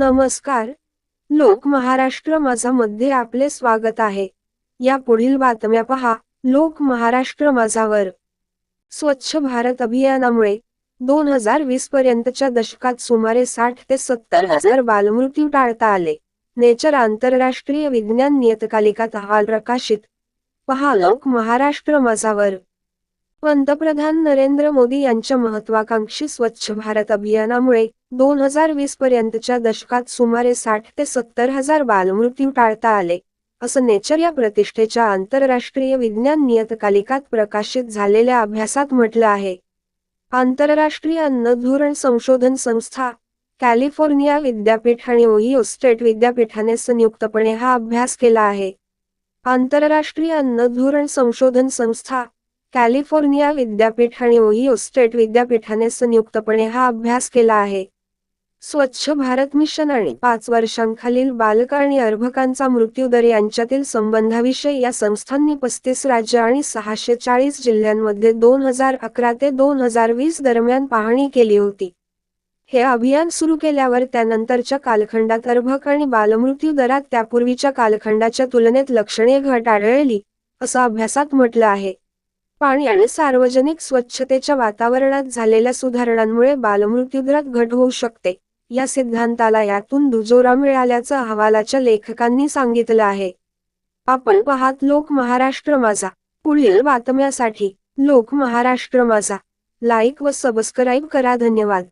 नमस्कार. लोक महाराष्ट्र माझा मध्ये आपले स्वागत आहे. या पुढील बातम्या पहा. लोक महाराष्ट्र माझावर. स्वच्छ भारत अभियानामुळे दोन हजार वीस पर्यंतच्या दशकात सुमारे साठ ते सत्तर हजार बालमृत्यू टाळता आले. नेचर आंतरराष्ट्रीय विज्ञान नियतकालिकात अहवाल प्रकाशित. पहा. लोक महाराष्ट्र माझावर. पंतप्रधान नरेंद्र मोदी यांच्या महत्वाकांक्षी स्वच्छ भारत अभियानामुळे दोन हजार वीस पर्यंतच्या दशकात सुमारे साठ ते सत्तर हजार बालमृत्यू टाळता आले. असं नेचर या प्रतिष्ठेच्या आंतरराष्ट्रीय विज्ञान नियतकालिकात प्रकाशित झालेल्या अभ्यासात म्हटलं आहे. आंतरराष्ट्रीय अन्न धोरण संशोधन संस्था कॅलिफोर्निया विद्यापीठ आणि ओहिओ स्टेट विद्यापीठाने संयुक्तपणे हा अभ्यास केला आहे. आंतरराष्ट्रीय अन्न धोरण संशोधन संस्था कॅलिफोर्निया विद्यापीठ आणि ओहिओ स्टेट विद्यापीठाने संयुक्तपणे हा अभ्यास केला आहे. स्वच्छ भारत मिशन आणि पाच वर्षांखालील बालक आणि अर्भकांचा मृत्यूदर यांच्यातील संबंधाविषयी या संस्थांनी पस्तीस राज्य आणि सहाशे चाळीस जिल्ह्यांमध्ये दोन हजार अकरा ते दोन हजार वीस दरम्यान पाहणी केली होती. हे अभियान सुरू केल्यावर त्यानंतरच्या कालखंडात अर्भक आणि बालमृत्यू दरात त्यापूर्वीच्या कालखंडाच्या तुलनेत लक्षणीय घट आढळली असं अभ्यासात म्हटलं आहे. पाणी आणि सार्वजनिक स्वच्छतेच्या वातावरणात झालेल्या सुधारणांमुळे बालमृत्यूदरात घट होऊ शकते. या सिद्धांताला यातून दुजोरा मिळाल्याचं अहवालाच्या लेखकांनी सांगितलं आहे. आपण पाहात लोक महाराष्ट्र माझा. पुढील बातम्यासाठी लोक महाराष्ट्र माझा. लाईक व सबस्क्राईब करा. धन्यवाद.